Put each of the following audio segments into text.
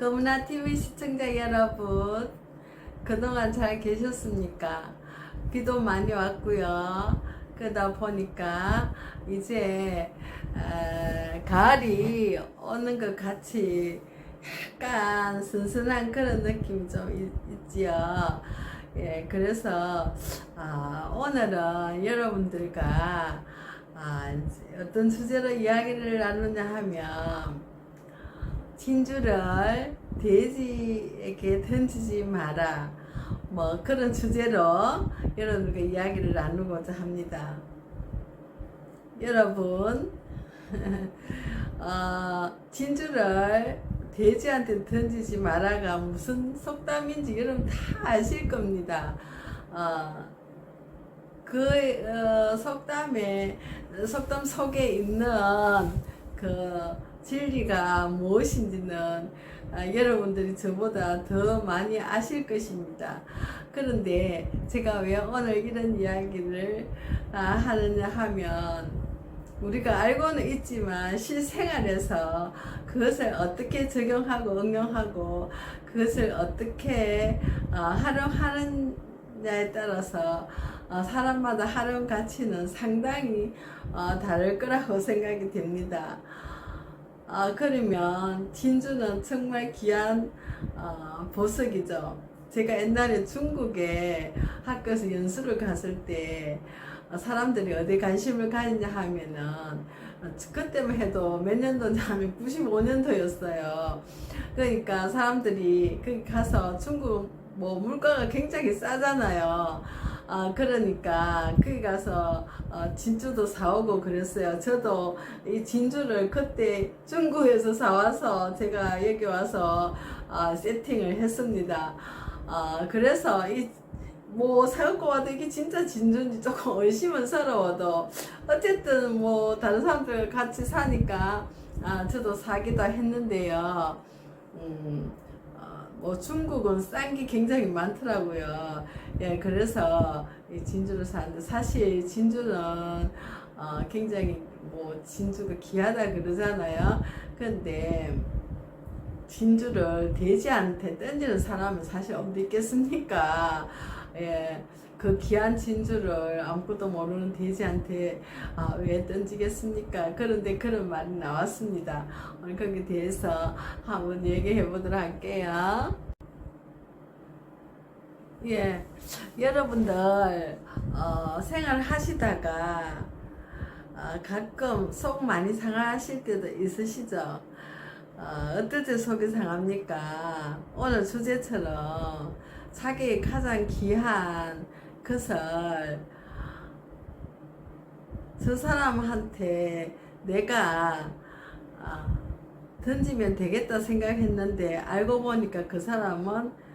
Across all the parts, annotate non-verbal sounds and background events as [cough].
거문아 TV 시청자 여러분, 그동안 잘 계셨습니까? 비도 많이 왔고요. 그러다 보니까 이제 에, 가을이 오는 것 같이 약간 선선한 그런 느낌이 좀 있, 있지요. 예, 그래서 아, 오늘은 여러분들과 아, 어떤 주제로 이야기를 나누냐 하면 진주를 돼지에게 던지지 마라. 뭐 그런 주제로 여러분과 이야기를 나누고자 합니다. 여러분, [laughs] 어, 진주를 돼지한테 던지지 마라가 무슨 속담인지 여러분 다 아실 겁니다. 어, 그 어, 속담에 속담 속에 있는 그 진리가 무엇인지는 아, 여러분들이 저보다 더 많이 아실 것입니다. 그런데 제가 왜 오늘 이런 이야기를 아, 하느냐 하면 우리가 알고는 있지만 실생활에서 그것을 어떻게 적용하고 응용하고 그것을 어떻게 어, 활용하느냐에 따라서 어, 사람마다 활용 가치는 상당히 어, 다를 거라고 생각이 됩니다. 어, 그러면 진주는 정말 귀한 어, 보석이죠. 제가 옛날에 중국에 학교에서 연수를 갔을 때 어, 사람들이 어디 관심을 가지냐 하면은 어, 그때만 해도 몇 년도냐 하면 95년도였어요. 그러니까 사람들이 거기 가서 중국 뭐 물가가 굉장히 싸잖아요. 아 그러니까 거기 가서 어, 진주도 사오고 그랬어요. 저도 이 진주를 그때 중국에서 사와서 제가 여기 와서 어, 세팅을 했습니다. 어, 그래서 이 뭐 사갖고 와도 이게 진짜 진주인지 조금 [laughs] 의심은 서러워도 어쨌든 뭐 다른 사람들 같이 사니까 아 저도 사기도 했는데요. 음, 어, 뭐 중국은 싼 게 굉장히 많더라고요. 예, 그래서 이 진주를 사는데 사실 진주는 어, 굉장히 뭐 진주가 귀하다 그러잖아요. 근데 진주를 돼지한테 던지는 사람은 사실 어디 있겠습니까? 예, 그 귀한 진주를 아무것도 모르는 돼지한테 아, 왜 던지겠습니까? 그런데 그런 말이 나왔습니다. 오늘 거기에 대해서 한번 얘기해 보도록 할게요. 예, 여러분들 어, 생활 하시다가 어, 가끔 속 많이 상하실 때도 있으시죠? 어, 어떨 때 속이 상합니까? 오늘 주제처럼 자기의 가장 귀한 것을 저 사람한테 내가 아, 던지면 되겠다 생각했는데 알고 보니까 그 사람은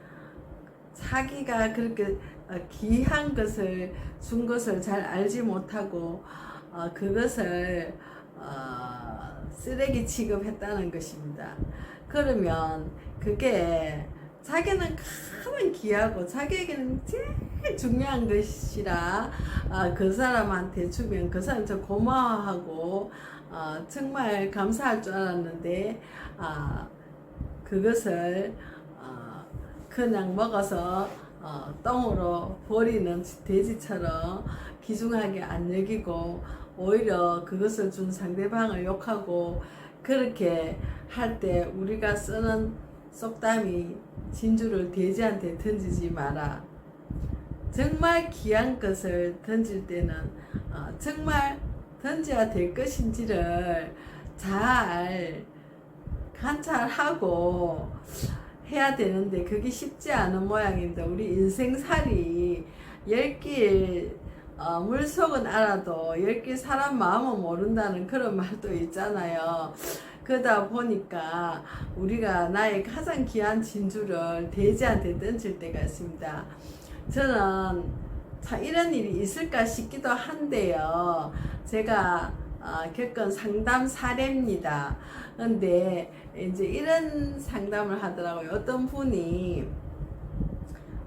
자기가 그렇게 어, 귀한 것을 준 것을 잘 알지 못하고 어, 그것을 어, 쓰레기 취급했다는 것입니다. 그러면 그게 자기는 가장 귀하고 자기에게는 제일 중요한 것이라 아, 그 사람한테 주면 그 사람 저 고마워하고 어, 정말 감사할 줄 알았는데 아, 그것을 어, 그냥 먹어서 어, 똥으로 버리는 돼지처럼 귀중하게 안 여기고 오히려 그것을 준 상대방을 욕하고 그렇게 할 때 우리가 쓰는 속담이 진주를 돼지한테 던지지 마라. 정말 귀한 것을 던질 때는 어, 정말 던져야 될 것인지를 잘 관찰하고 해야 되는데 그게 쉽지 않은 모양입니다. 우리 인생살이 열길 어, 물속은 알아도 열길 사람 마음은 모른다는 그런 [laughs] 말도 있잖아요. 그러다 보니까 우리가 나의 가장 귀한 진주를 돼지한테 던질 때가 있습니다. 저는 자, 이런 일이 있을까 싶기도 한데요. 제가 어, 겪은 상담 사례입니다. 근데 이제 이런 상담을 하더라고요. 어떤 분이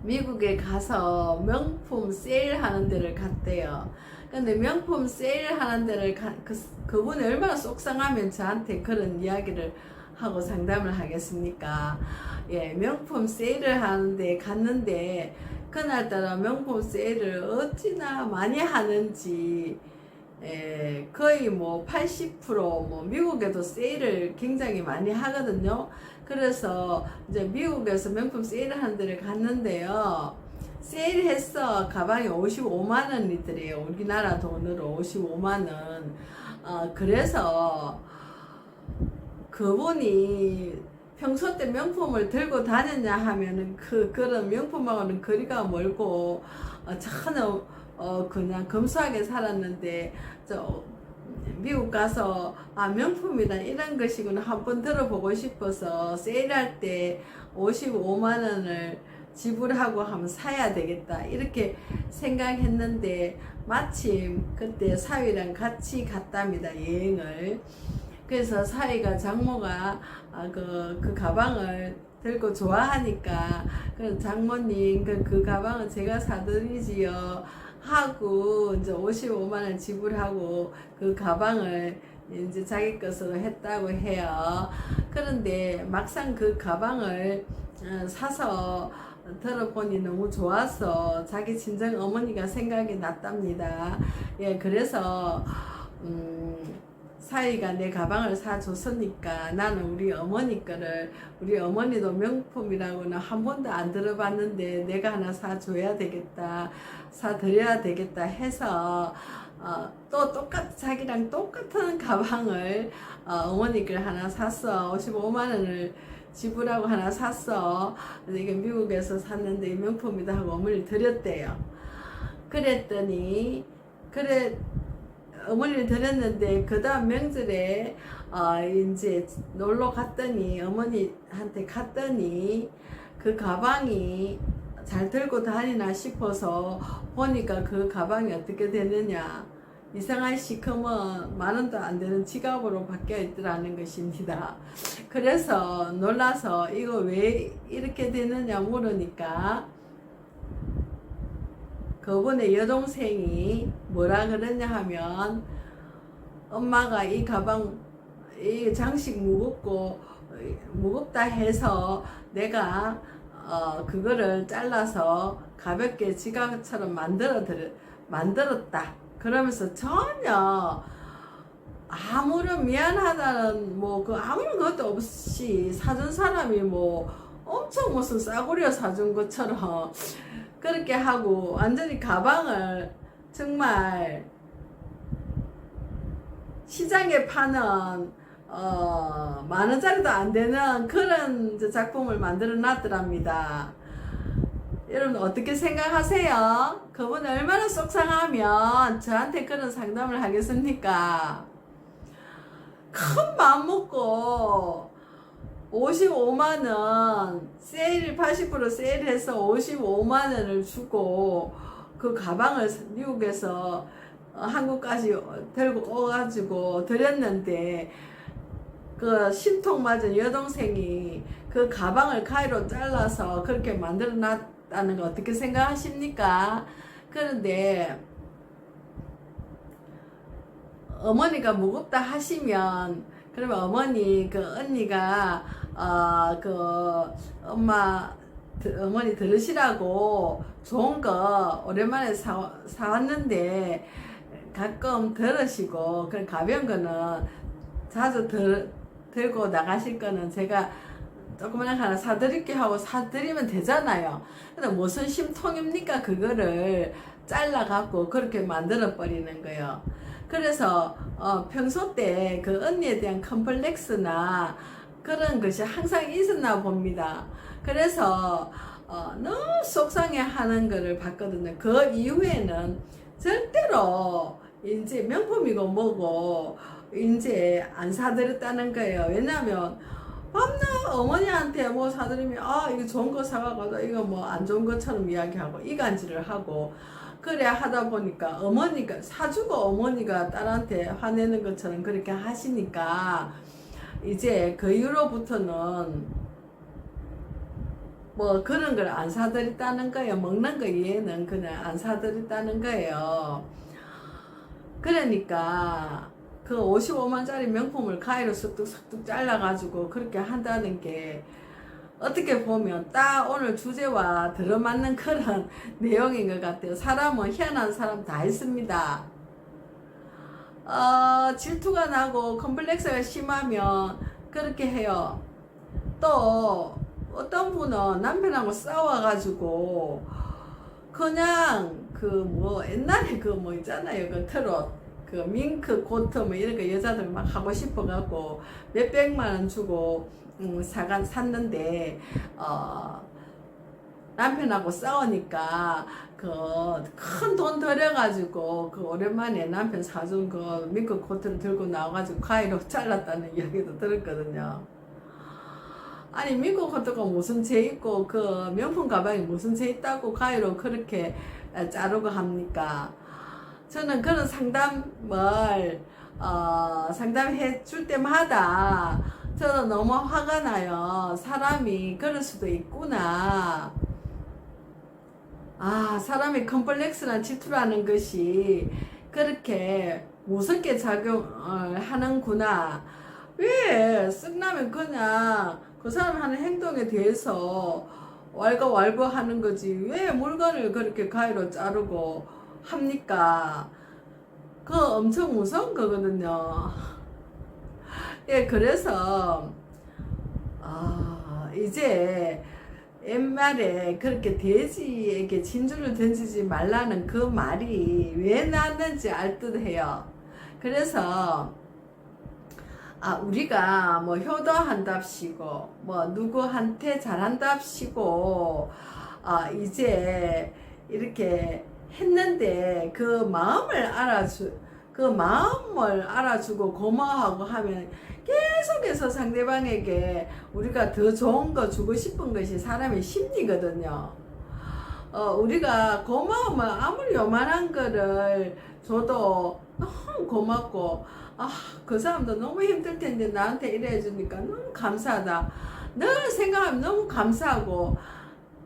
미국에 가서 명품 세일 하는 데를 갔대요. 근데 명품 세일 하는 데를 가, 그, 그분이 얼마나 속상하면 저한테 그런 이야기를 하고 상담을 하겠습니까? 예, 명품 세일을 하는데 갔는데 그날따라 명품 세일을 어찌나 많이 하는지 예, 거의 뭐 80%뭐 미국에도 세일을 굉장히 많이 하거든요. 그래서 이제 미국에서 명품 세일을 하는 데를 갔는데요. 세일했어 가방이 55만 원이더래요. 우리나라 돈으로 55만 원. 어, 그래서 그분이 평소 때 명품을 들고 다녔냐 하면은 그 그런 명품하고는 거리가 멀고 어, 전혀 어 그냥 검소하게 살았는데 저 미국 가서 아 명품이란 이런 것이구나 한번 들어보고 싶어서 세일할 때 55만 원을 지불하고 하면 사야 되겠다. 이렇게 생각했는데 마침 그때 사위랑 같이 갔답니다 여행을. 그래서 사위가 장모가 아, 그, 그 가방을 들고 좋아하니까 그 장모님 그, 그 가방은 제가 사드리지요 하고 이제 55만 원 지불하고 그 가방을 이제 자기 것으로 했다고 해요. 그런데 막상 그 가방을 어, 사서 들어보니 너무 좋아서 자기 친정 어머니가 생각이 났답니다. 예, 그래서 음, 사이가 내 가방을 사줬으니까 나는 우리 어머니 거를 우리 어머니도 명품이라고는 한 번도 안 들어봤는데 내가 하나 사줘야 되겠다 사드려야 되겠다 해서 어, 또 똑같 자기랑 똑같은 가방을 어, 어머니 걸 하나 샀어. 55만 원을 지불하고 하나 샀어. 이게 미국에서 샀는데 이 명품이다 하고 어머니 드렸대요. 그랬더니 그래 어머니를 드렸는데 그 다음 명절에 어 이제 놀러 갔더니 어머니한테 갔더니 그 가방이 잘 들고 다니나 싶어서 보니까 그 가방이 어떻게 되느냐 이상한 시커먼 만 원도 안 되는 지갑으로 바뀌어 있더라는 것입니다. 그래서 놀라서 이거 왜 이렇게 되느냐 물으니까 그분의 여동생이 뭐라 그러냐 하면 엄마가 이 가방 이 장식 무겁고 무겁다 해서 내가 어 그거를 잘라서 가볍게 지갑처럼 만들어 만들었다. 그러면서 전혀 아무런 미안하다는 뭐 그 아무런 것도 없이 사준 사람이 뭐 엄청 무슨 싸구려 사준 것처럼 그렇게 하고 완전히 가방을 정말 시장에 파는 어, 만 원짜리도 안 되는 그런 작품을 만들어 놨더랍니다. 여러분 어떻게 생각하세요? 그분 얼마나 속상하면 저한테 그런 상담을 하겠습니까? 큰 마음 먹고 55만원 세일 80% 세일해서 55만원을 주고 그 가방을 미국에서 어, 한국까지 들고 오가지고 드렸는데 그 신통 맞은 여동생이 그 가방을 가위로 잘라서 그렇게 만들어 놨다는 거 어떻게 생각하십니까? 그런데 어머니가 무겁다 하시면 그러면 어머니 그 언니가 어 그 엄마 어머니 들으시라고 좋은 거 오랜만에 사, 사왔는데 가끔 들으시고 그 가벼운 거는 자주 들, 들고 나가실 거는 제가 조그만 하나 사드릴게 하고 사드리면 되잖아요. 근데 무슨 심통입니까? 그거를 잘라갖고 그렇게 만들어 버리는 거예요. 그래서 어, 평소 때 그 언니에 대한 컴플렉스나 그런 것이 항상 있었나 봅니다. 그래서 어, 너무 속상해 하는 거를 봤거든요. 그 이후에는 절대로 이제 명품이고 뭐고 이제 안 사드렸다는 거예요. 왜냐면 밤낮 어머니한테 뭐 사드리면 아 이거 좋은 거 사가고 이거 뭐 안 좋은 것처럼 이야기하고 이간질을 하고 그래 하다 보니까 어머니가 사주고 어머니가 딸한테 화내는 것처럼 그렇게 하시니까 이제 그 이후로부터는 뭐 그런 걸 안 사드렸다는 거예요. 먹는 거 이해는 그냥 안 사드렸다는 거예요. 그러니까 그 55만짜리 명품을 가위로 쓱둑쓱둑 잘라가지고 그렇게 한다는 게 어떻게 보면 딱 오늘 주제와 들어맞는 그런 [laughs] 내용인 것 같아요. 사람은 희한한 사람 다 있습니다. 어, 질투가 나고 컴플렉스가 심하면 그렇게 해요. 또 어떤 분은 남편하고 싸워가지고 그냥 그 뭐 옛날에 그 뭐 있잖아요 그 트롯 그 밍크 코트 뭐 이런 거 여자들 막 하고 싶어갖고 몇 백만 원 주고 음, 사간 샀는데 어 남편하고 싸우니까 그 큰 돈 들여가지고 그 오랜만에 남편 사준 그 밍크 코트를 들고 나와가지고 가위로 [laughs] 잘랐다는 이야기도 들었거든요. 아니 밍크 코트가 무슨 죄 있고 그 명품 가방이 무슨 죄 있다고 가위로 그렇게 자르고 합니까? 저는 그런 상담을 어, 상담해 줄 때마다 저는 너무 화가 나요. 사람이 그럴 수도 있구나. 아, 사람이 컴플렉스나 질투라는 것이 그렇게 무섭게 작용을 하는구나. 왜 쓱나면 그냥 그 사람 하는 행동에 대해서 왈가왈부 하는 거지. 왜 물건을 그렇게 가위로 자르고 합니까? 그거 엄청 무서운 거거든요. 예, 그래서, 아, 이제, 옛말에 그렇게 돼지에게 진주를 던지지 말라는 그 말이 왜 나왔는지 알 듯 해요. 그래서, 아, 우리가 뭐 효도한답시고, 뭐 누구한테 잘한답시고, 아, 이제 이렇게 했는데 그 마음을 알아주, 그 마음을 알아주고 고마워하고 하면 계속해서 상대방에게 우리가 더 좋은 거 주고 싶은 것이 사람의 심리거든요. 어, 우리가 고마움을 아무리 요만한 거를 줘도 너무 고맙고, 아, 그 사람도 너무 힘들 텐데 나한테 이래 해주니까 너무 감사하다. 늘 생각하면 너무 감사하고,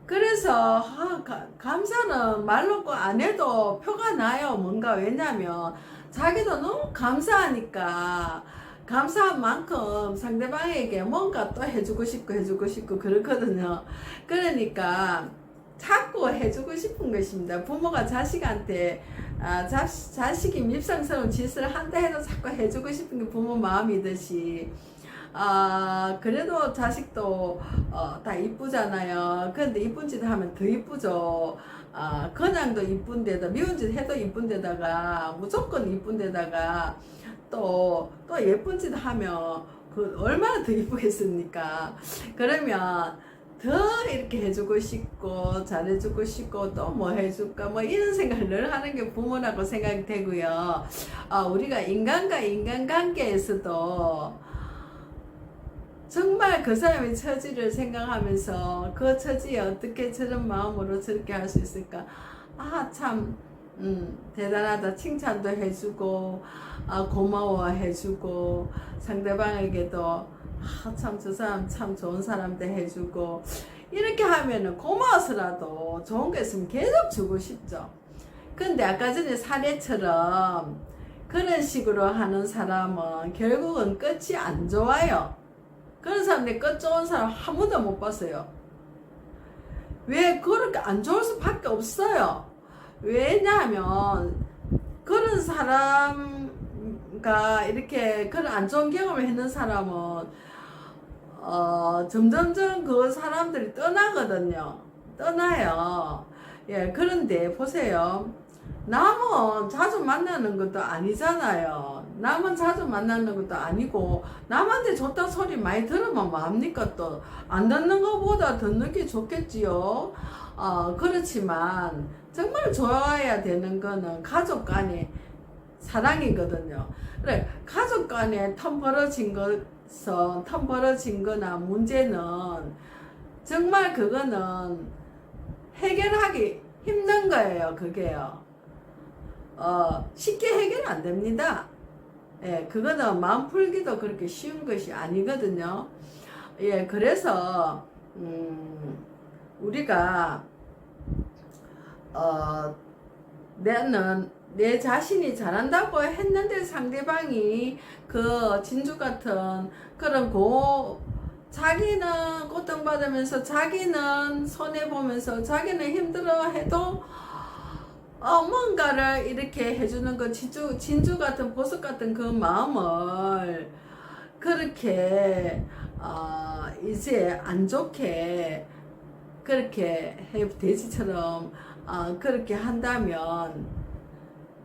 그래서 아, 가- 감사는 말로 안 해도 표가 나요. 뭔가 왜냐면 자기도 너무 감사하니까 감사한 만큼 상대방에게 뭔가 또 해주고 싶고 해주고 싶고 그렇거든요. 그러니까 자꾸 해주고 싶은 것입니다. 부모가 자식한테 아, 자, 자식이 밉상스러운 짓을 한다 해도 자꾸 해주고 싶은 게 부모 마음이듯이 아 그래도 자식도 어, 다 이쁘잖아요. 그런데 이쁜 짓 하면 더 이쁘죠. 아 그냥도 이쁜데다 미운 짓 해도 이쁜데다가 무조건 이쁜데다가 또 또 예쁜 짓 하면 그 얼마나 더 이쁘겠습니까? 그러면 더 이렇게 해주고 싶고 잘해주고 싶고 또 뭐 해줄까 뭐 이런 생각을 늘 하는 게 부모라고 생각이 되고요. 아 우리가 인간과 인간관계에서도 정말 그 사람의 처지를 생각하면서 그 처지에 어떻게 저런 마음으로 저렇게 할 수 있을까? 아, 참, 음, 대단하다. 칭찬도 해주고, 아, 고마워 해주고, 상대방에게도, 아, 참, 저 사람 참 좋은 사람들 해주고, 이렇게 하면은 고마워서라도 좋은 거 있으면 계속 주고 싶죠. 근데 아까 전에 사례처럼 그런 식으로 하는 사람은 결국은 끝이 안 좋아요. 그런 사람 내끝 좋은 사람 한 번도 못 봤어요. 왜 그렇게 안 좋을 수밖에 없어요. 왜냐하면 그런 사람과 이렇게 그런 안 좋은 경험을 했는 사람은 어, 점점점 그 사람들이 떠나거든요. 떠나요. 예, 그런데 보세요. 남은 자주 만나는 것도 아니잖아요. 남은 자주 만나는 것도 아니고, 남한테 좋다 소리 많이 들으면 뭐합니까 또. 안 듣는 것보다 듣는 게 좋겠지요. 어, 그렇지만, 정말 좋아해야 되는 거는 가족 간의 사랑이거든요. 그래, 가족 간에 텀 벌어진 것은, 텀 벌어진 거나 문제는, 정말 그거는 해결하기 힘든 거예요, 그게요. 어, 쉽게 해결 안 됩니다. 예, 그거는 마음 풀기도 그렇게 쉬운 것이 아니거든요. 예, 그래서, 음, 우리가, 어, 나는 내 자신이 잘한다고 했는데 상대방이 그 진주 같은 그런 고 자기는 고통받으면서 자기는 손해보면서 자기는 힘들어 해도 어, 뭔가를 이렇게 해주는 그 진주, 진주 같은 보석 같은 그 마음을 그렇게 어, 이제 안 좋게 그렇게 해 돼지처럼 어, 그렇게 한다면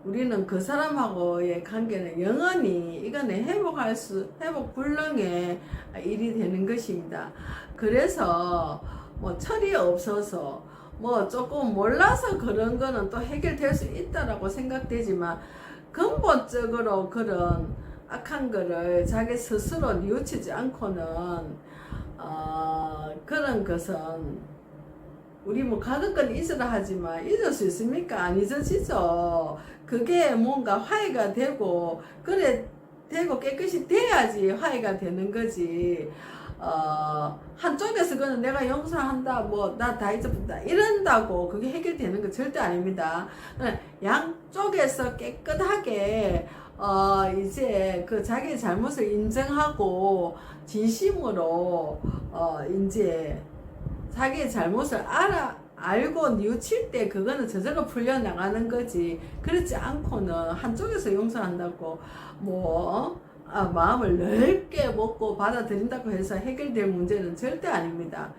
우리는 그 사람하고의 관계는 영원히 이거는 회복할 수 회복 불능의 일이 되는 것입니다. 그래서 뭐 철이 없어서 뭐 조금 몰라서 그런 거는 또 해결될 수 있다라고 생각되지만 근본적으로 그런 악한 거를 자기 스스로 뉘우치지 않고는 어, 그런 것은 우리 뭐 가는 건 잊으라 하지만 잊을 수 있습니까? 안 잊어지죠. 그게 뭔가 화해가 되고 그래 되고 깨끗이 돼야지 화해가 되는 거지. 어, 한쪽에서 그는 내가 용서한다, 뭐, 나 다 잊어본다, 이런다고 그게 해결되는 거 절대 아닙니다. 양쪽에서 깨끗하게, 어, 이제 그 자기 잘못을 인정하고, 진심으로, 어, 이제 자기의 잘못을 알아, 알고 뉘우칠 때 그거는 저절로 풀려 나가는 거지. 그렇지 않고는 한쪽에서 용서한다고, 뭐, 아, 마음을 넓게 먹고 받아들인다고 해서 해결될 문제는 절대 아닙니다.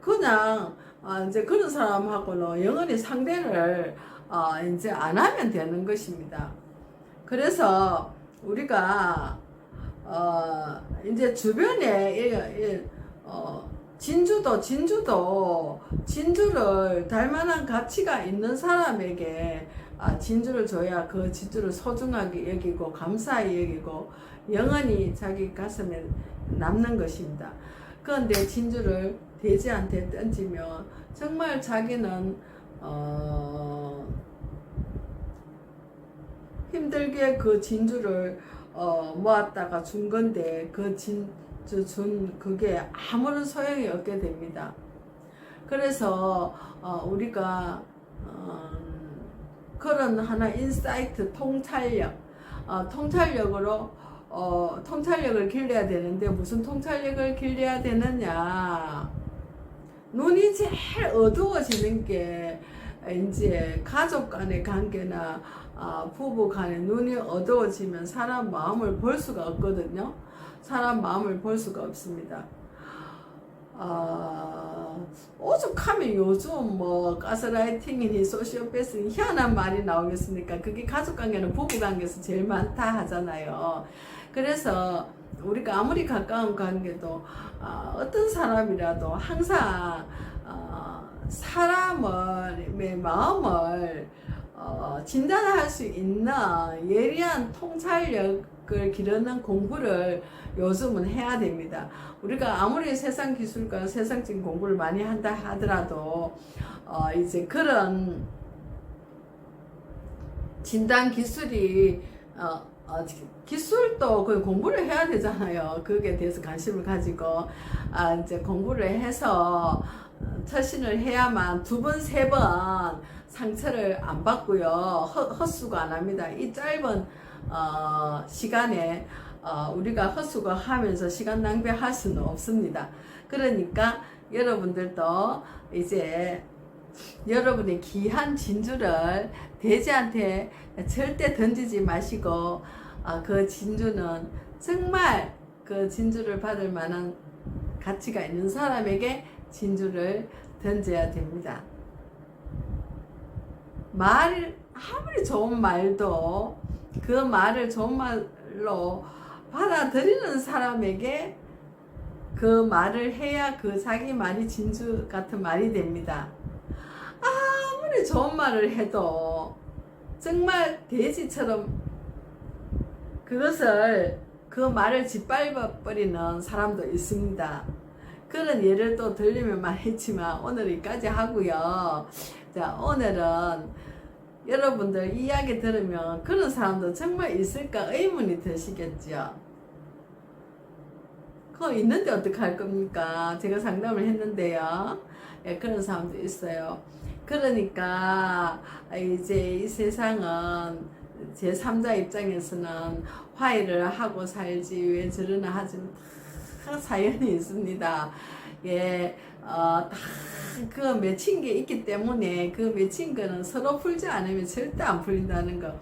그냥 아, 이제 그런 사람하고는 영원히 상대를 아, 이제 안 하면 되는 것입니다. 그래서 우리가 어, 이제 주변에 어, 진주도 진주도 진주를 닮만한 가치가 있는 사람에게 아, 진주를 줘야 그 진주를 소중하게 여기고 감사히 여기고 영원히 자기 가슴에 남는 것입니다. 그런데 진주를 돼지한테 던지면 정말 자기는 어, 힘들게 그 진주를 어, 모았다가 준 건데 그 진주 준 그게 아무런 소용이 없게 됩니다. 그래서 어, 우리가 어, 그런 하나 인사이트 통찰력 어, 통찰력으로 어, 통찰력을 길러야 되는데 무슨 통찰력을 길러야 되느냐 눈이 제일 어두워지는 게 이제 가족 간의 관계나 아, 부부 간의 눈이 어두워지면 사람 마음을 볼 수가 없거든요. 사람 마음을 볼 수가 없습니다. 아, 오죽하면 요즘 뭐 가스라이팅이니 소시오패스니 희한한 말이 나오겠습니까? 그게 가족관계는 부부관계에서 제일 많다 하잖아요. 그래서 우리가 아무리 가까운 관계도 아, 어떤 사람이라도 항상 어, 사람의 마음을 어, 진단할 수 있는 예리한 통찰력을 기르는 공부를 요즘은 해야 됩니다. 우리가 아무리 세상 기술과 세상적인 공부를 많이 한다 하더라도 어, 이제 그런 진단 기술이 어, 어, 기술도 그 공부를 해야 되잖아요. 그게 대해서 관심을 가지고 아, 이제 공부를 해서 처신을 해야만 두 번, 세 번 상처를 안 받고요. 헛, 헛수고 안 합니다. 이 짧은 어, 시간에 어, 우리가 헛수고 하면서 시간 낭비할 수는 없습니다. 그러니까 여러분들도 이제 여러분의 귀한 진주를 돼지한테 절대 던지지 마시고 어, 그 진주는 정말 그 진주를 받을 만한 가치가 있는 사람에게 진주를 던져야 됩니다. 말 아무리 좋은 말도 그 말을 좋은 말로 받아들이는 사람에게 그 말을 해야 그 자기 말이 진주 같은 말이 됩니다. 아무리 좋은 말을 해도 정말 돼지처럼 그것을 그 말을 짓밟아 버리는 사람도 있습니다. 그런 예를 또 들리면 많겠지만 오늘 여기까지 하고요. 자 오늘은 여러분들 이야기 들으면 그런 사람도 정말 있을까 의문이 드시겠죠. 그거 있는데 어떻게 할 겁니까? 제가 상담을 했는데요. 예, 그런 사람도 있어요. 그러니까 이제 이 세상은 제 3자 입장에서는 화해를 하고 살지 왜 저러나 하지는 다 사연이 있습니다. 예, 어, 다그 맺힌 게 있기 때문에 그 맺힌 거는 서로 풀지 않으면 절대 안 풀린다는 거.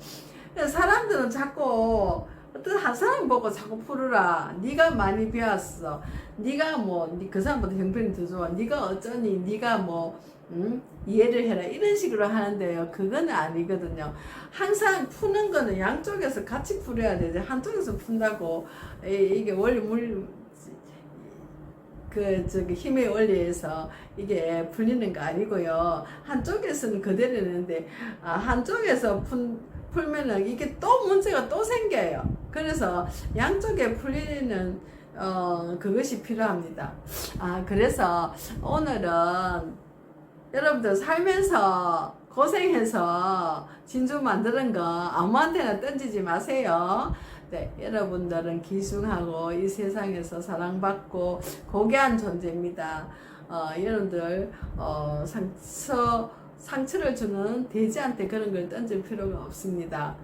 사람들은 자꾸 어떤 한 사람 보고 자꾸 풀으라. 네가 많이 배웠어. 네가 뭐 그 사람보다 형편이 더 좋아. 네가 어쩌니? 네가 뭐 음? 이해를 해라 이런 식으로 하는데요. 그거는 아니거든요. 항상 푸는 거는 양쪽에서 같이 풀어야 되지. 한쪽에서 푼다고 이- 이게 원리 물 그 저기 힘의 원리에서 이게 풀리는 거 아니고요. 한쪽에서는 그대로 되는데 아, 한쪽에서 푼 풀면은 이게 또 문제가 또 생겨요. 그래서 양쪽에 풀리는 어 그것이 필요합니다. 아 그래서 오늘은 여러분들 살면서 고생해서 진주 만드는 거 아무한테나 던지지 마세요. 네, 여러분들은 기승하고 이 세상에서 사랑받고 고귀한 존재입니다. 어, 여러분들 어, 상처 상처를 주는 돼지한테 그런 걸 던질 필요가 없습니다.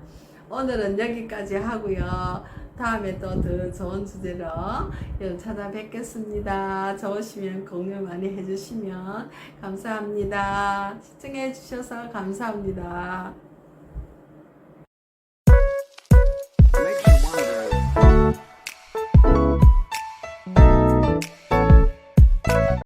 오늘은 여기까지 하고요. 다음에 또 더 좋은 주제로 찾아뵙겠습니다. 좋으시면 공유 많이 해주시면 감사합니다. 시청해 주셔서 감사합니다.